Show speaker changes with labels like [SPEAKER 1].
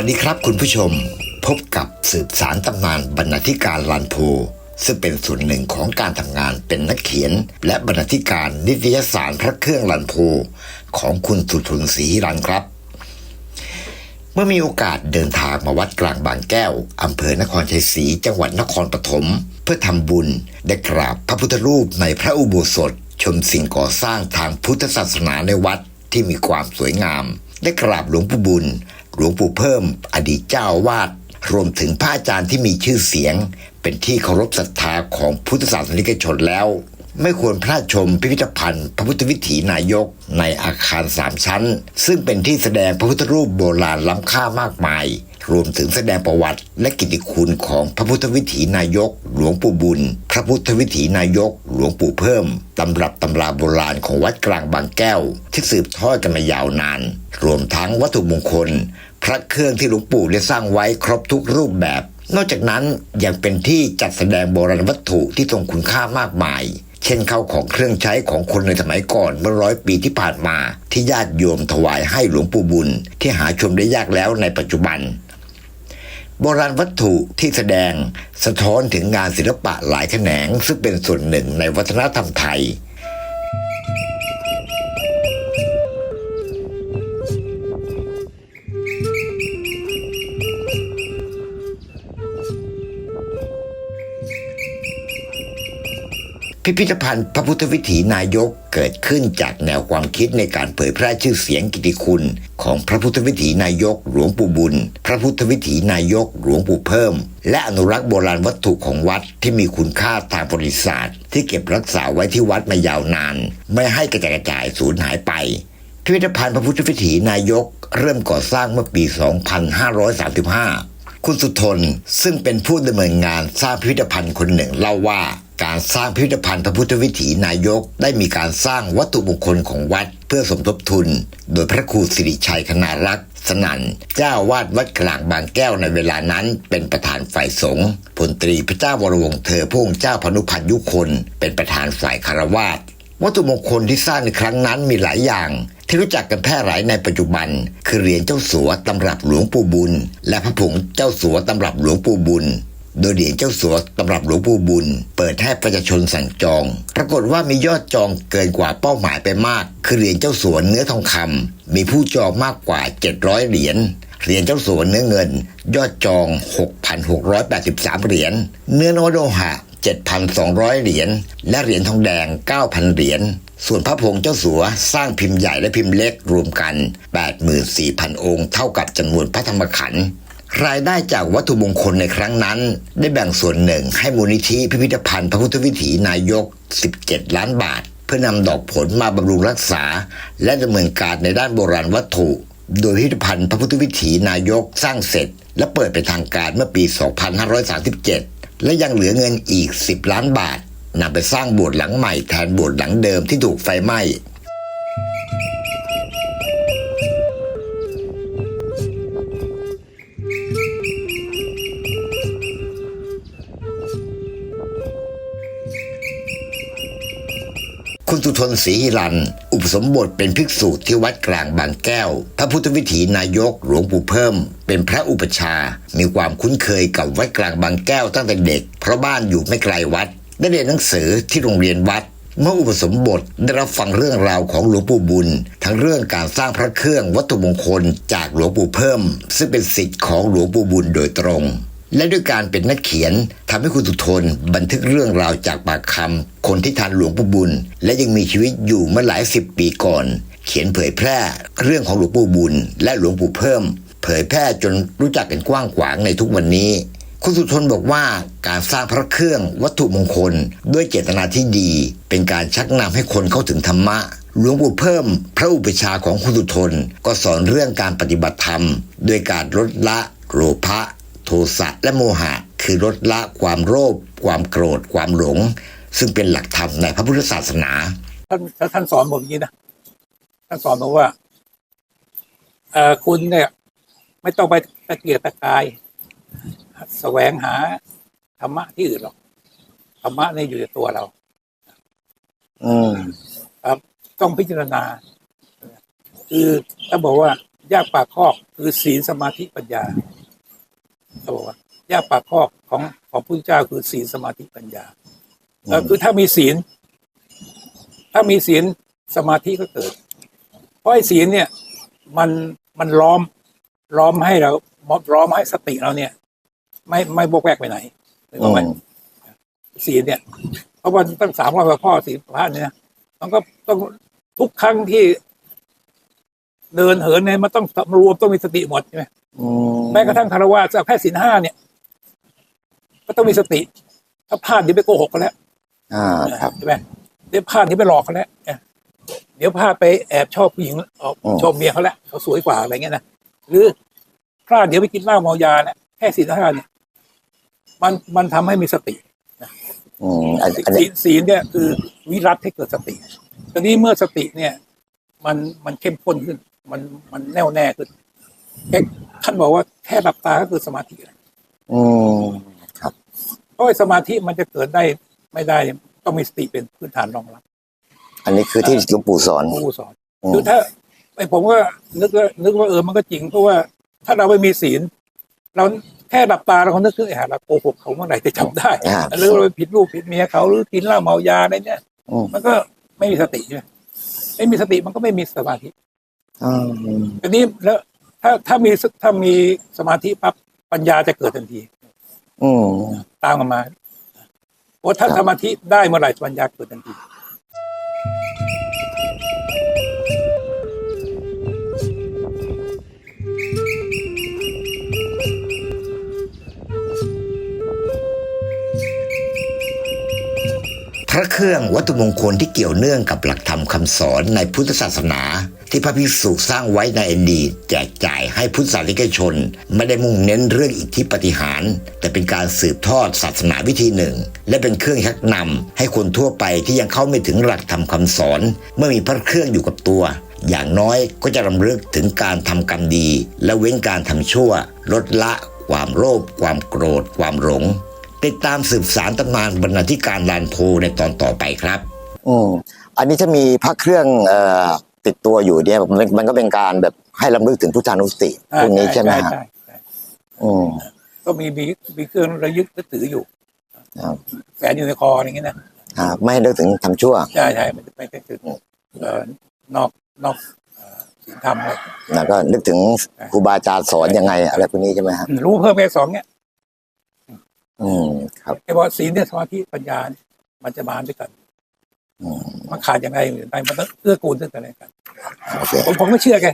[SPEAKER 1] วัสดีครับคุณผู้ชม พบกับสืบสารตำนานบรรณาธิการลันโพซึ่งเป็นส่วนหนึ่งของการทำงานเป็นนักเขียน และบรรณาธิการนิตยสารพระเครื่องลันโพของคุณสุทุนศรีรันครับ เมื่อมีโอกาสเดินทางมาวัดกลางบางแก้วอำเภอนครชัยศรีจังหวัดนครปฐมเพื่อทำบุญได้กราบพระพุทธรูปในพระอุโบสถ ชมสิ่งก่อสร้างทางพุทธศาสนาในวัดที่มีความสวยงาม ได้กราบหลวงปู่บุญ หลวงปู่เพิ่มอดีตเจ้าวาดรวมถึงพระอาจารย์ที่มีชื่อเสียง เป็นที่เคารพศรัทธาของพุทธศาสนิกชนแล้ว ไม่ควรพลาดชมพิพิธภัณฑ์ พระพุทธวิถีนายกในอาคารสามชั้น ซึ่งเป็นที่แสดงพระพุทธรูปโบราณล้ำค่ามากมาย รวมถึงแสดงประวัติและกิตติคุณของพระพุทธวิถีนายก หลวงปู่บุญ พระพุทธวิถีนายก หลวงปู่เพิ่ม ตำรับตำราโบราณของวัดกลางบางแก้ว ที่สืบทอดกันมายาวนาน รวมทั้งวัตถุมงคล พระเครื่องที่หลวงปู่ได้สร้างไว้ครบทุกรูปแบบนอกจากนั้นยังเป็นที่จัดแสดงโบราณวัตถุที่ทรงคุณค่ามากมาย เช่นเข้าของเครื่องใช้ของคนในสมัยก่อนเมื่อร้อยปีที่ผ่านมา ที่ญาติโยมถวายให้หลวงปู่บุญ ที่หาชมได้ยากแล้วในปัจจุบัน โบราณวัตถุที่แสดงสะท้อนถึงงานศิลปะหลายแขนงซึ่งเป็นส่วนหนึ่งในวัฒนธรรมไทย พิพิธภัณฑ์พระพุทธวิถีนายกเกิดขึ้นจากแนวความคิดในการเผยแพร่ชื่อเสียงกิติคุณ ของพระพุทธวิถีนายกหลวงปู่บุญ พระพุทธวิถีนายกหลวงปู่เพิ่ม และอนุรักษ์โบราณวัตถุของวัดที่มีคุณค่าทางประวัติศาสตร์ ที่เก็บรักษาไว้ที่วัดมายาวนาน ไม่ให้กระจายกระจายสูญหายไป พิพิธภัณฑ์พระพุทธวิถีนายก เริ่มก่อสร้างเมื่อปี 2535 คุณสุทนซึ่งเป็นผู้ดำเนินงานสร้างพิพิธภัณฑ์คนหนึ่งเล่าว่า การสร้างพิพิธภัณฑ์พระพุทธวิถีนายก ได้มีการสร้างวัตถุมงคลของวัด เพื่อสมทบทุน โดยพระครูสิริชัยคณารักษ์สนั่นเจ้าวาดวัดกลางบางแก้วในเวลานั้น เป็นประธานฝ่ายสงฆ์พลตรีพระเจ้าวรวงเธอพระองค์เจ้าพนุพันธ์ยุคน เป็นประธานฝ่ายคารวาสวัตถุมงคลที่สร้างในครั้งนั้นมีหลายอย่างที่รู้จักกันแพร่หลายในปัจจุบัน คือเหรียญเจ้าสัวตำรับหลวงปู่บุญ และพระผงเจ้าสัวตำรับหลวงปู่บุญ โดยเหรียญเจ้าสัวตำรับหลวงปู่บุญ เปิดให้ประชาชนสั่งจอง ปรากฏว่ามียอดจองเกินกว่าเป้าหมายไปมาก คือเหรียญเจ้าสัวเนื้อทองคำมีผู้จองมากกว่า 700 เหรียญเหรียญเจ้าสัวเนื้อเงิน ยอดจอง 6,683 เหรียญเนื้อโนโลหะ 7,200 เหรียญและเหรียญทองแดง 9,000 เหรียญส่วนพระผงเจ้าสัวสร้างพิมพ์ใหญ่และพิมพ์เล็กรวมกัน 84,000 องค์ เท่ากับจำนวนพระธรรมขันธ์ รายได้จากวัตถุมงคลในครั้งนั้น ได้แบ่งส่วนหนึ่งให้มูลนิธิพิพิธภัณฑ์พระพุทธวิถีนายก 17 ล้านบาท เพื่อนำดอกผลมาบำรุงรักษา และดำเนินการในด้านโบราณวัตถุ โดยพิพิธภัณฑ์พระพุทธวิถีนายกสร้างเสร็จ และเปิดเป็นทางการเมื่อปี 2537 และยังเหลือเงินอีก 10 ล้านบาทนำไปสร้างโบสถ์หลังใหม่แทนโบสถ์หลังเดิมที่ถูกไฟไหม้ คุณสุทนศรีหิรัน อุปสมบทเป็นภิกษุที่วัดกลางบางแก้ว พระพุทธวิถีนายกหลวงปู่เพิ่ม เป็นพระอุปชา มีความคุ้นเคยกับวัดกลางบางแก้วตั้งแต่เด็ก เพราะบ้านอยู่ไม่ไกลวัด ได้เรียนหนังสือที่โรงเรียนวัด เมื่ออุปสมบทได้รับฟังเรื่องราวของหลวงปู่บุญ ทั้งเรื่องการสร้างพระเครื่องวัตถุมงคลจากหลวงปู่เพิ่ม ซึ่งเป็นสิทธิ์ของหลวงปู่บุญโดยตรง และด้วยการเป็นนักเขียนทำให้คุณสุทนบันทึกเรื่องราวจากปากคำคนที่ทานหลวงปู่บุญ และยังมีชีวิตอยู่เมื่อหลายสิบปีก่อน เขียนเผยแพร่เรื่องของหลวงปู่บุญ และหลวงปู่เพิ่ม เผยแพร่จนรู้จักกันกว้างขวางในทุกวันนี้ คุณสุทนบอกว่าการสร้างพระเครื่องวัตถุมงคล ด้วยเจตนาที่ดี เป็นการชักนำให้คนเข้าถึงธรรมะหลวงปู่เพิ่มพระอุปชฌาย์ของคุณสุทนก็สอนเรื่องการปฏิบัติธรรม ด้วยการลดละโลภะ โทสะและโมหะ คือลดละความโลภความโกรธ ความหลง ซึ่งเป็นหลักธรรมในพระพุทธศาสนา
[SPEAKER 2] ท่านถ้าท่านสอนผมอย่างนี้นะท่านสอนบอกว่าเอ่อคุณเนี่ย ไม่ต้องไปตะเกียกตะกายแสวงหาธรรมะที่อื่นหรอกธรรมะเนี่ยอยู่ในตัวเรา
[SPEAKER 1] อืม
[SPEAKER 2] ครับต้องพิจารณา คือถ้าบอกว่ายากปากคอกคือศีลสมาธิปัญญา เขาบอกว่ายากปากคอกของของพระเจ้าคือศีลสมาธิปัญญาเออคือถ้ามีศีล ถ้ามีศีลสมาธิก็เกิด เพราะไอ้ศีลเนี่ยมันมันล้อมล้อมให้เราล้อมให้สติเราเนี่ย ไม่ไม่บกแวกไปไหนนึกออกไหม
[SPEAKER 3] อืม
[SPEAKER 2] ศีลเนี่ยเพราะว่าตั้งสามร้อยกว่าข้อศีลพระเนี่ยนะมันก็ต้องทุกครั้งที่เดินเหินเนี่ยมันต้องรวมต้องมีสติหมดใช่ไหม
[SPEAKER 3] อืม
[SPEAKER 2] แม้กระทั่งคารวะจะแค่ศีลห้าเนี่ย ก็ต้องมีสติ ถ้าพลาดเดี๋ยวไปโกหกกันแล้ว
[SPEAKER 3] อ่าครับ
[SPEAKER 2] ใช่ไหมเดี๋ยวพลาดเดี๋ยวไปหลอกกันแล้วเดี๋ยวพลาดไปแอบชอบผู้หญิงออก
[SPEAKER 3] อืม
[SPEAKER 2] ชมเมียเขาแล้วเขาสวยกว่าอะไรเงี้ยนะหรือพลาดเดี๋ยวไปกินเหล้าเมายาเนี่ยแค่ศีลห้าเนี่ย มันมันทำให้มีสติ
[SPEAKER 3] อืมอันอัน
[SPEAKER 2] ศี
[SPEAKER 3] นี้
[SPEAKER 2] ลศีลเนี่ยคือวิรัตให้เกิดสติตอนนี้เมื่อสติเนี่ย มันมันเข้มข้นขึ้น มันมันแน่วแน่ขึ้น แค่ท่านบอกว่าแค่หลับตาก็คือสมาธิแล้ว
[SPEAKER 3] อืมครับ
[SPEAKER 2] เพราะว่าสมาธิมันจะเกิดได้ไม่ได้ต้องมีสติเป็นพื้นฐานรองรับ
[SPEAKER 3] อันนี้คือที่หลวงปู่สอน
[SPEAKER 2] ผู้สอน
[SPEAKER 3] อืม
[SPEAKER 2] คือถ้าไอผมก็นึกว่านึกว่าเออมันก็จริงเพราะว่าถ้าเราไม่มีศีล เราแค่หลับตาเราก็นึกถึงไอ้หาเราโกหกเขาเมื่อไหร่จะจำได้
[SPEAKER 3] อ่า
[SPEAKER 2] หรือเราไปผิดลูกผิดเมียเขาหรือกินเหล้าเมายาอะไรเนี่ย
[SPEAKER 3] อืม
[SPEAKER 2] มันก็ไม่มีสติใช่ไหมไม่มีสติมันก็ไม่มีสมาธิ
[SPEAKER 3] อืม
[SPEAKER 2] ทีนี้แล้ว ถ้าถ้ามีถ้ามีสมาธิปั๊บปัญญาจะเกิดทันที
[SPEAKER 3] อืม
[SPEAKER 2] ตามกันมาเพราะถ้า
[SPEAKER 3] ครับ
[SPEAKER 2] สมาธิได้เมื่อไหร่ปัญญาเกิดทันที
[SPEAKER 1] ระเครื่องวัตถุมงคลที่เกี่ยวเนื่องกับหลักธรรมคำสอนในพุทธศาสนา ที่พระภิกษุสร้างไว้ในอดีตแจกจ่ายให้พุทธศาสนิกชน ไม่ได้มุ่งเน้นเรื่องอิทธิปฏิหาร แต่เป็นการสืบทอดศาสนาวิธีหนึ่ง และเป็นเครื่องชักนำให้คนทั่วไปที่ยังเข้าไม่ถึงหลักธรรมคำสอน เมื่อมีพระเครื่องอยู่กับตัว อย่างน้อยก็จะรำลึกถึงการทำกรรมดี และเว้นการทำชั่ว ลดละ ความโลภความโกรธ ความหลง ติดตามสืบสารตำนานบรรณาธิการลานโพในตอนต่อไปครับ
[SPEAKER 3] อืมอันนี้ถ้ามีพระเครื่องเอ่อติดตัวอยู่เนี่ยมันมันก็เป็นการแบบให้ลำลึกถึงพุทธานุสติพวกนี้ใช่ไหมฮะ
[SPEAKER 2] ใช่ใช่
[SPEAKER 3] อืม
[SPEAKER 2] ก็มีมีมีเครื่องระยึดระถืออยู่
[SPEAKER 3] ครับ
[SPEAKER 2] แฝงอยู่ในคออย่างเงี้ยนะ
[SPEAKER 3] อ่าไม่ให้นึกถึงทำชั่ว
[SPEAKER 2] ใช่ใช่ไม่ไม่ไม่ถึงเอ่อนอกนอกเอ่อศีลธรรมเลย
[SPEAKER 3] แล้วก็นึกถึงครูบาอาจารย์สอนยังไง อะไรพวกนี้ใช่ไหมฮะ
[SPEAKER 2] รู้เพิ่มแค่สองเนี่ย
[SPEAKER 3] ครับ
[SPEAKER 2] ไอ้ว่าศีลเนี่ยสมาธิปัญญาเนี่ยมันจะมาด้วยกัน
[SPEAKER 3] มั
[SPEAKER 2] นขาดยังไงหรือไม่มันต้องเอื้อกูลซึ่งกันและกันผมผมไม่เชื่อแก